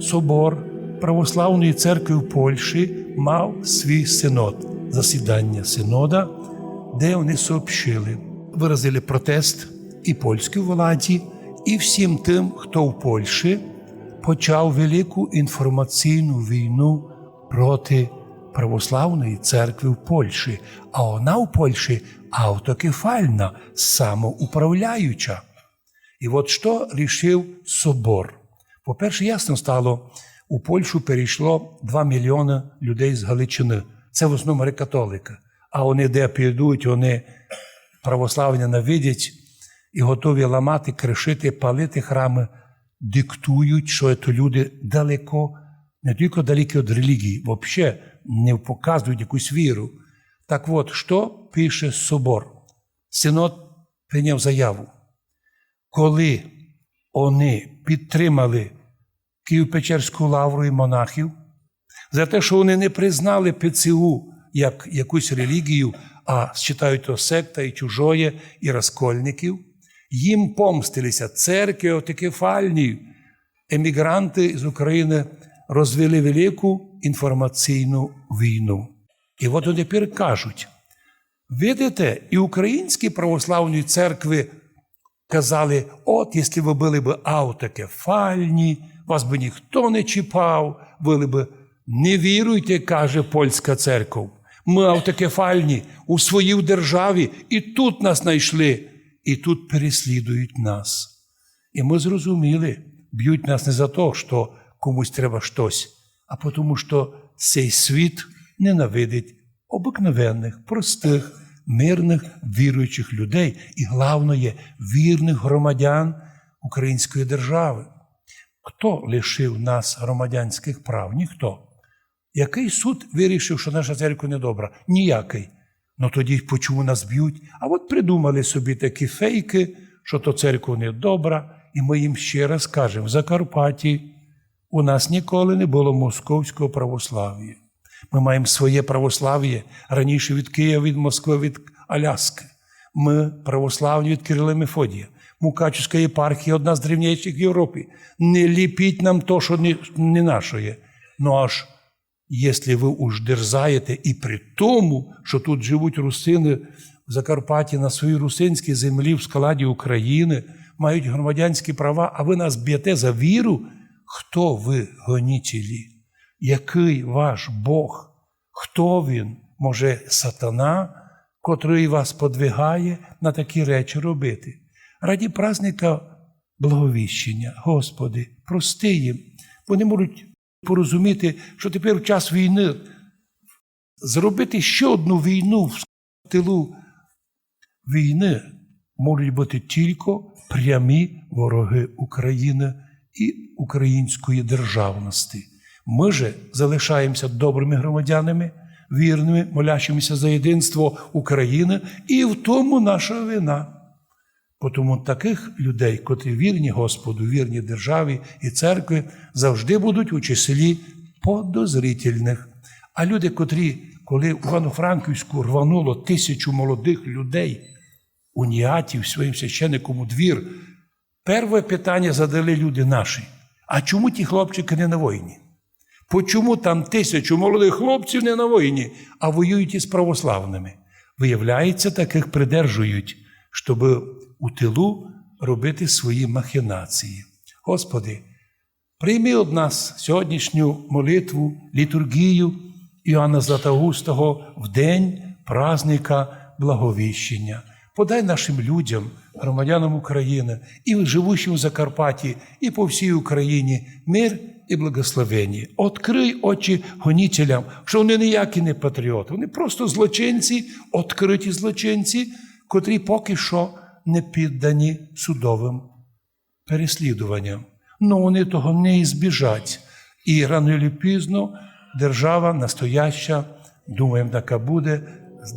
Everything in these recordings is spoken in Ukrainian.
собор Православної церкви в Польщі мав свій синод, засідання синода, де вони сообщили, виразили протест і польській владі, і всім тим, хто в Польщі почав велику інформаційну війну проти православної церкви в Польщі, а вона в Польщі автокефальна, самоуправляюча. І от що рішив собор? По-перше, ясно стало, у Польщу перейшло 2 мільйони людей з Галичини. Це в основному греко-католики. А вони де підуть, вони православні навидять і готові ламати, кришити, палити храми, диктують, що це люди далеко, не тільки далекі від релігії, взагалі не показують якусь віру. Так от, що пише собор? Синод прийняв заяву. Коли вони підтримали Київ-Печерську лавру і монахів, за те, що вони не признали ПЦУ як якусь релігію, а вважають то секта і чужоє, і розкольників, їм помстилися церкви автокефальні. Емігранти з України розвели велику інформаційну війну. І от вони тепер кажуть: видите, і українські православні церкви казали: от, якщо ви були б автокефальні, вас би ніхто не чіпав, були б не віруйте, каже польська церква. Ми автокефальні у своїй державі, і тут нас знайшли, і тут переслідують нас. І ми зрозуміли, б'ють нас не за те, що комусь треба щось, а тому, що цей світ ненавидить обикновенних, простих, мирних, віруючих людей і, головне, вірних громадян Української держави. Хто лишив нас громадянських прав? Ніхто. Який суд вирішив, що наша церква недобра? Ніякий. Ну тоді почому нас б'ють? А от придумали собі такі фейки, що то церква недобра, і ми їм ще раз кажемо: в Закарпатті у нас ніколи не було московського православ'я. Ми маємо своє православ'я раніше від Києва, від Москви, від Аляски. Ми православні від Кирила Мефодія. Мукачівська єпархія одна з древніших в Європі. Не ліпіть нам то, що не, не наше. Ну аж якщо ви уж дерзаєте, і при тому, що тут живуть русини в Закарпатті на своїй русинській землі в складі України, мають громадянські права, а ви нас б'єте за віру, хто ви гонітелі? Який ваш Бог? Хто він? Може, сатана, котрий вас подвигає на такі речі робити? Раді праздника благовіщення, Господи, прости їм. Вони можуть порозуміти, що тепер в час війни зробити ще одну війну в тилу війни можуть бути тільки прямі вороги України і української державності. Ми же залишаємося добрими громадянами, вірними, молящимися за єдинство України, і в тому наша вина. Тому таких людей, котрі вірні Господу, вірні державі і церкві, завжди будуть у числі подозрительних. А люди, котрі, коли в Івано-Франківську рвануло тисячу молодих людей, уніатів своїм священником у двір, перше питання задали люди наші. А чому ті хлопчики не на війні? Почому там тисячу молодих хлопців не на війні, а воюють із православними? Виявляється, таких придержують, щоб у тилу робити свої махінації. Господи, прийми від нас сьогоднішню молитву, літургію Іоанна Златоустого в день праздника Благовіщення. Подай нашим людям, громадянам України, і живущим в Закарпатті, і по всій Україні мир і благословення. Открий очі гонітелям, що вони ніякі не патріоти, вони просто злочинці, відкриті злочинці, котрі поки що не піддані судовим переслідуванням. Ну вони того не ізбіжать. І рано чи пізно держава настояща, думаємо, така буде,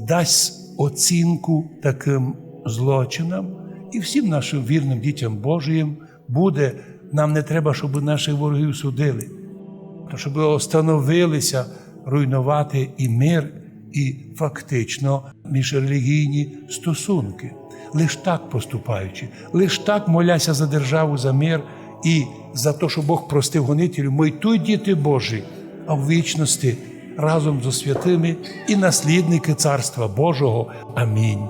дасть оцінку таким злочинам і всім нашим вірним дітям Божиїм буде. Нам не треба, щоб наших ворогів судили, щоб остановилися руйнувати і мир, і фактично міжрелігійні стосунки. Лиш так поступаючи, лиш так моляся за державу, за мир і за те, що Бог простив гонителю, ми й діти Божі, а в вічності разом зі святими і наслідники Царства Божого. Амінь.